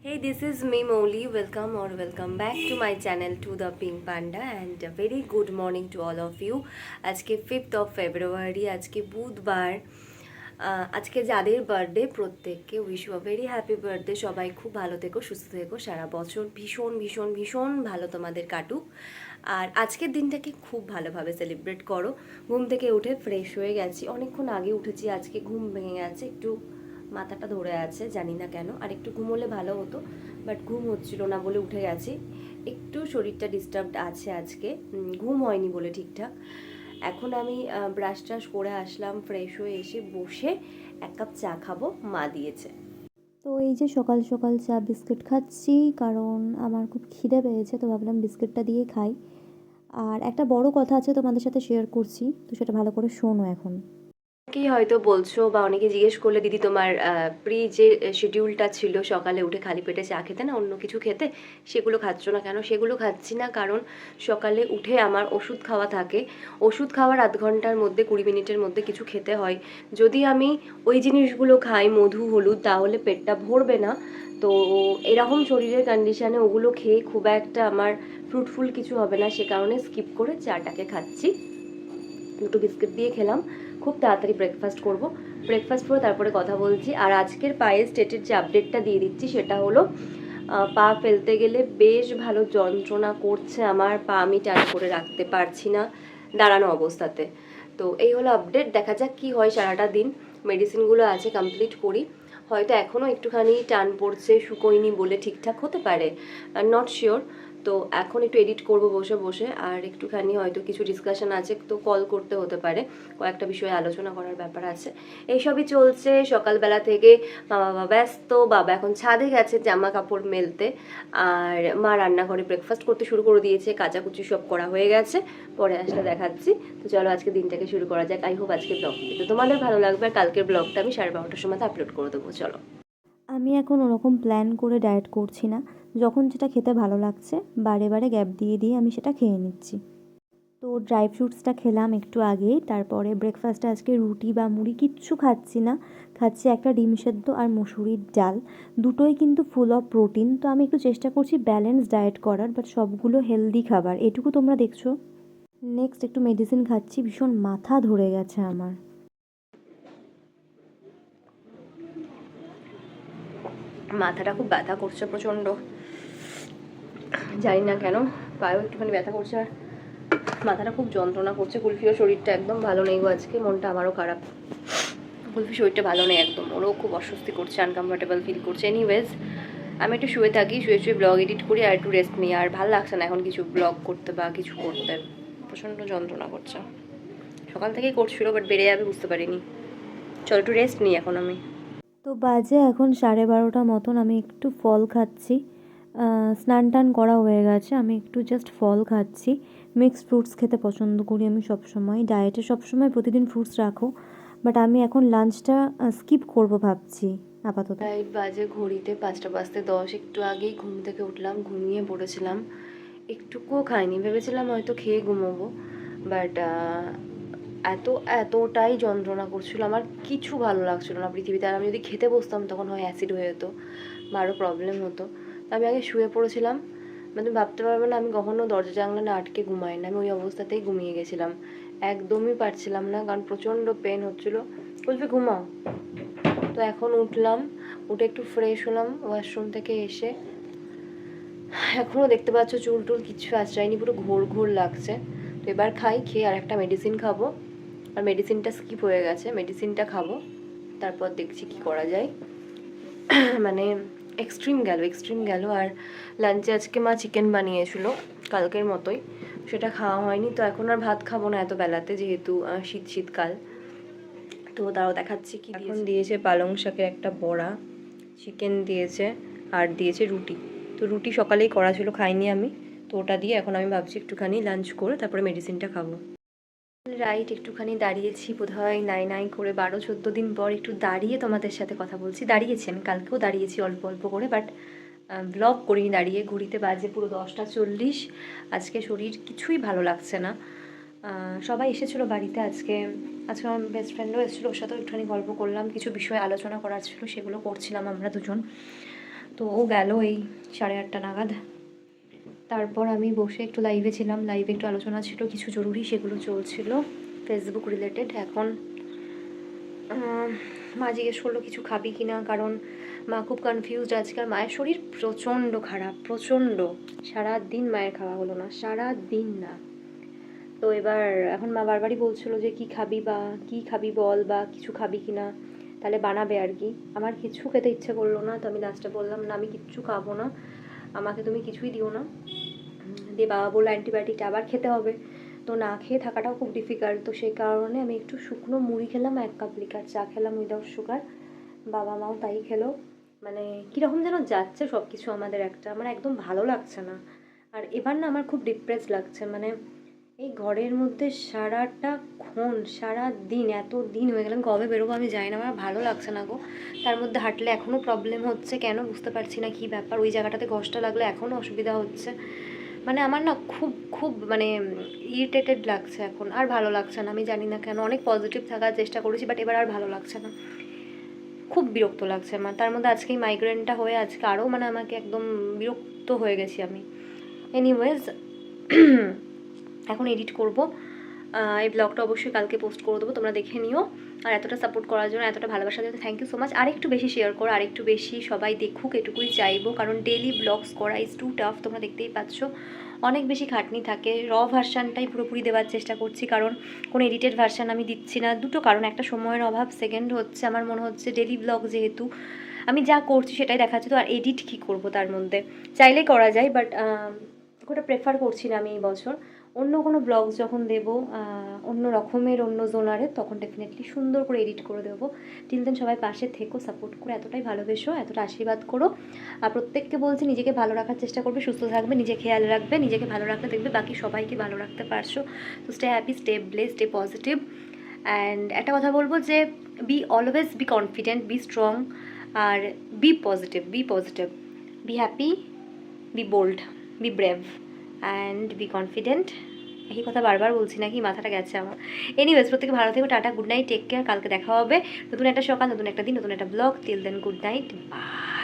Hey, this is me Moli. Welcome or welcome back to my channel to the Pink Panda and a very good morning to all of you. আজকে fifth of February আজকে বুধবার। আজকে যাদের birthday প্রত্যেককে wish a very happy birthday সবাই খুব ভালো থেকো সুস্থ থেকো। সারা বছর ভীষণ ভীষণ ভীষণ ভালো তোমাদের কাটুক। আর আজকের দিনটাকে খুব ভালোভাবে সেলিব্রেট করো। ঘুম থেকে উঠে ফ্রেশ হয়ে গেছি। অনেকক্ষণ আগে উঠেছি আজকে ঘুম ভেঙে গেছে। একটু মাথাটা ধরে আছে, জানি না কেন। আর একটু ঘুমোলে ভালো হতো বাট ঘুম হচ্ছিল না বলে উঠে গেছি। একটু শরীরটা ডিস্টার্বড আছে আজকে ঘুম হয়নি বলে ঠিকঠাক। এখন আমি ব্রাশ ট্রাশ করে আসলাম ফ্রেশ হয়ে এসে বসে এক কাপ চা খাব, মা দিয়েছে। তো এই যে সকাল সকাল চা বিস্কিট খাচ্ছি, কারণ আমার খুব খিদে পেয়েছে, তো ভাবলাম বিস্কিটটা দিয়ে খাই। আর একটা বড় কথা আছে তোমাদের সাথে শেয়ার করছি, তো সেটা ভালো করে শোনো এখন। কি হয়তো বলছো বা অনেকে জিজ্ঞেস করলে, দিদি, তোমার প্রি যে শিডিউলটা ছিল সকালে উঠে খালি পেটে চা খেতে না, অন্য কিছু খেতে? সেগুলো খাচ্ছ না কেন? সেগুলো খাচ্ছি না কারণ সকালে উঠে আমার ওষুধ খাওয়া থাকে। ওষুধ খাওয়ার আধ ঘণ্টার মধ্যে, কুড়ি মিনিটের মধ্যে কিছু খেতে হয়। যদি আমি ওই জিনিসগুলো খাই, মধু, হলুদ, তাহলে পেটটা ভরবে না। তো এরকম শরীরের কন্ডিশানে ওগুলো খেয়ে খুব একটা আমার ফ্রুটফুল কিছু হবে না। সে কারণে স্কিপ করে চাটাকে খাচ্ছি। দুটো বিস্কিট দিয়ে খেলাম। খুব তাড়াতাড়ি ব্রেকফাস্ট করব। ব্রেকফাস্ট করে তারপরে কথা বলছি। আর আজকের পায়ের স্টেটের যে আপডেটটা দিয়ে দিচ্ছি সেটা হলো পা ফেলতে গেলে বেশ ভালো যন্ত্রণা করছে আমার। পা আমি টান করে রাখতে পারছি না দাঁড়ানো অবস্থাতে। তো এই হলো আপডেট দেখা যাক কি হয় সারাটা দিন। মেডিসিনগুলো আছে কমপ্লিট করি। হয়তো এখনও একটুখানি টান পড়ছে, শুকোয়নি বলে ঠিকঠাক হতে পারে। নট শিওর তো এখন একটু এডিট করব বসে বসে, আর একটুখানি হয়তো কিছু ডিসকাশন আছে, তো কল করতে হতে পারে। কয়েকটা বিষয়ে আলোচনা করার ব্যাপার আছে। এইসবই চলছে, সকালবেলা থেকে মা বাবা ব্যস্ত, বাবা এখন ছাদে গেছে জামা কাপড় মেলতে, আর মা রান্নাঘরে ব্রেকফাস্ট করতে শুরু করে দিয়েছে, কাচাকুচি সব করা হয়ে গেছে, পরে আসলে দেখাচ্ছি। তো চলো আজকে দিনটাকে শুরু করা যাক। আই হোপ আজকে ব্লগ তো তোমাদের ভালো লাগবে, আর কালকের ব্লগটা আমি সাড়ে বারোটার সময় আপলোড করে দেবো। চলো। আমি এখন ওরকম প্ল্যান করে ডায়েট করছি না। যখন যেটা খেতে ভালো লাগছে, বারে বারে গ্যাপ দিয়ে দিয়ে আমি সেটা খেয়ে নিচ্ছি। তো ড্রাই ফ্রুটসটা খেলাম একটু আগেই, তারপরে ব্রেকফাস্টে আজকে রুটি বা মুড়ি কিচ্ছু খাচ্ছি না। খাচ্ছি একটা ডিম সেদ্ধ আর মুসুরির ডাল। দুটোই কিন্তু ফুল অফ প্রোটিন তো আমি একটু চেষ্টা করছি ব্যালেন্স ডায়েট করার বাট সবগুলো হেলদি খাবার। এটুকু তোমরা দেখছ। নেক্সট একটু মেডিসিন খাচ্ছি, ভীষণ মাথা ধরে গেছে আমার। মাথাটা খুব ব্যথা করছে প্রচণ্ড। জানি না কেন, পায়েও একটুখানি ব্যথা করছে আর মাথাটা খুব যন্ত্রণা করছে। কুলফিও শরীরটা একদম ভালো নেই আজকে, মনটা আমারও খারাপ। কুলফি শরীরটা ভালো নেই একদম, ওরও খুব অস্বস্তি করছে আনকমফর্টেবল ফিল করছে। এনিওয়েজ আমি একটু শুয়ে থাকি, শুয়ে শুয়ে ব্লগ এডিট করি আর একটু রেস্ট নিই। আর ভালো লাগছে না এখন কিছু ব্লগ করতে বা কিছু করতে। প্রচণ্ড যন্ত্রণা করছে। সকাল থেকেই করছিল বাট বেড়ে যাবে বুঝতে পারিনি। চল একটু রেস্ট নিই এখন আমি। তো বাজে এখন সাড়ে বারোটা মতন, আমি একটু ফল খাচ্ছি। স্নান টান করা হয়ে গেছে। আমি একটু জাস্ট ফল খাচ্ছি। মিক্সড ফ্রুটস খেতে পছন্দ করি আমি সবসময়। ডায়েটে সবসময় প্রতিদিন ফ্রুটস রাখো। বাট আমি এখন লাঞ্চটা স্কিপ করব ভাবছি, আপাতত। রাইট বাজে ঘড়িতে পাঁচটা বাজতে দশ। একটু আগেই ঘুম থেকে উঠলাম, ঘুমিয়ে পড়েছিলাম। একটুকুও খাইনি। ভেবেছিলাম হয়তো খেয়ে ঘুমোবো। বাট এত, এতটাই যন্ত্রণা করছিল। আমার কিছু ভালো লাগছিল না পৃথিবীতে। আর আমি যদি খেতে বসতাম তখন হয় অ্যাসিড হয়ে যেত। বা আরও প্রবলেম হতো। আমি আগে শুয়ে পড়েছিলাম। মানে ভাবতে পারবে না, আমি কখনো দরজা জানলা না আটকে ঘুমাই না। আমি ওই অবস্থাতেই ঘুমিয়ে গেছিলাম। একদমই পারছিলাম না, কারণ প্রচণ্ড পেন হচ্ছিল। বলবে ঘুমাও। তো এখন উঠলাম, উঠে একটু ফ্রেশ হলাম ওয়াশরুম থেকে এসে। এখনও দেখতে পাচ্ছ চুল টুল কিছু আশ্রয়নি পুরো ঘোর ঘোর লাগছে। তো এবার খাই, খেয়ে আর একটা মেডিসিন খাব। আর মেডিসিনটা স্কিপ হয়ে গেছে মেডিসিনটা খাব। তারপর দেখছি কি করা যায়। মানে এক্সট্রিম গেল এক্সট্রিম গেল আর লাঞ্চে আজকে মা চিকেন বানিয়েছিল কালকের মতোই। সেটা খাওয়া হয়নি তো এখন আর ভাত খাব না এত বেলাতে যেহেতু শীত শীতকাল। তো দাঁড়াও দেখাচ্ছি কি এখন দিয়েছে। পালং শাকের একটা বড়া চিকেন দিয়েছে আর দিয়েছে রুটি। তো রুটি সকালেই করা ছিল খাইনি আমি। তো ওটা দিয়ে এখন আমি ভাবছি একটুখানি লাঞ্চ করে তারপরে মেডিসিনটা খাব। রাইট একটুখানি দাঁড়িয়েছি বোধহয় নাই নাই করে বারো, চোদ্দ দিন পর একটু দাঁড়িয়ে তোমাদের সাথে কথা বলছি। দাঁড়িয়েছি আমি, কালকেও দাঁড়িয়েছি অল্প অল্প করে বাট ব্লগ করিনি দাঁড়িয়ে। ঘুরিতে বাজে পুরো দশটা চল্লিশ। আজকে শরীর কিছুই ভালো লাগছে না। সবাই এসেছিল বাড়িতে আজকে। আজকে আমার বেস্ট ফ্রেন্ডও এসেছিল, ওর সাথেও একটুখানি গল্প করলাম, কিছু বিষয়ে আলোচনা করার ছিল, সেগুলো করছিলাম আমরা দুজন। তো ও গেল এই সাড়ে আটটা নাগাদ। তারপর আমি বসে একটু লাইভে ছিলাম। লাইভে একটু আলোচনা ছিল, কিছু জরুরি সেগুলো চলছিল। ফেসবুক রিলেটেড এখন। মা জিজ্ঞেস করল, কিছু খাবি কি না কারণ মা খুব কনফিউজড আজকাল। মায়ের শরীর প্রচণ্ড খারাপ, প্রচণ্ড। সারা দিন মায়ের খাওয়া হলো না সারা দিন না। তো এবার এখন মা বারবারই বলছিল যে, কি খাবি বা কি খাবি বল বা কিছু খাবি কি না তাহলে বানাবে আর কি। আমার কিছু খেতে ইচ্ছে করল না, তো আমি লাস্টে বললাম, না, আমি কিচ্ছু খাব না। আমাকে তুমি কিছুই দিও না। দিয়ে বাবা বলল অ্যান্টিবায়োটিকটা আবার খেতে হবে। তো না খেয়ে থাকাটাও খুব ডিফিকাল্ট তো সেই কারণে আমি একটু শুকনো মুড়ি খেলাম, এক কাপ লিকার চা খেলাম উইদাউট সুগার বাবা মাও তাই খেলো। মানে কীরকম যেন যাচ্ছে সব কিছু আমাদের একটা। আমার একদম ভালো লাগছে না। আর এবার না আমার খুব ডিপ্রেস লাগছে। মানে এই ঘরের মধ্যে সারাটা ক্ষণ, সারা দিন, এত দিন হয়ে গেলাম কবে বেরোবো আমি জানি না, আমার ভালো লাগছে না গো। তার মধ্যে হাঁটলে এখনও প্রবলেম হচ্ছে, কেন বুঝতে পারছি না কী ব্যাপার, ওই জায়গাটাতে কষ্ট লাগলে এখনও অসুবিধা হচ্ছে। মানে আমার না খুব খুব মানে ইরিটেটেড লাগছে এখন, আর ভালো লাগছে না, আমি জানি না কেন, অনেক পজিটিভ থাকার চেষ্টা করেছি বাট এবার আর ভালো লাগছে না। খুব বিরক্ত লাগছে আমার, তার মধ্যে আজকে এই মাইগ্রেনটা হয়ে আজকে আরও মানে আমাকে একদম বিরক্ত হয়ে গেছি আমি। এনিওয়েজ এখন এডিট করব। এই ব্লগটা অবশ্যই কালকে পোস্ট করে দেবো, তোমরা দেখে নিও। আর এতটা সাপোর্ট করার জন্য, এতটা ভালোবাসা দিতে থ্যাংক ইউ সো মাচ আর একটু বেশি শেয়ার করো আর একটু বেশি সবাই দেখুক, এটুকুই চাইব। কারণ ডেলি ব্লগস করা ইজ টু টাফ তোমরা দেখতেই পাচ্ছ। অনেক বেশি খাটনি থাকে। র ভার্সানটাই পুরোপুরি দেওয়ার চেষ্টা করছি, কারণ কোনো এডিটেড ভার্সান আমি দিচ্ছি না। দুটো কারণ, একটা সময়ের অভাব সেকেন্ড হচ্ছে আমার মনে হচ্ছে ডেলি ব্লগ যেহেতু, আমি যা করছি সেটাই দেখাচ্ছি তো আর এডিট কী করব তার মধ্যে? চাইলেই করা যায় বাট ওটা প্রেফার করছি না আমি এই বছর। অন্য কোনো ব্লগ যখন দেবো অন্য রকমের অন্য জোনারে, তখন ডেফিনেটলি সুন্দর করে এডিট করে দেবো। টিল দেন সবাই পাশে থেকো সাপোর্ট করে এতটাই ভালোবেসো, এতটা আশীর্বাদ করো। আর প্রত্যেককে বলছি, নিজেকে ভালো রাখার চেষ্টা করবে, সুস্থ থাকবে, নিজে খেয়াল রাখবে, নিজেকে ভালো রাখতে দেখবে, বাকি সবাইকে ভালো রাখতে পারছ। তো stay happy stay bless stay positive and একটা কথা বলব যে be always be confident be strong R be positive be positive be happy be bold be brave and be confident এই কথা বারবার বলছি নাকি? মাথাটা গেছে আমার। এনিওয়েজ প্রত্যেকে ভালো থেকো, tata good night take care কালকে দেখা হবে। নতুন একটা সকাল, নতুন একটা দিন, নতুন একটা blog till then good night bye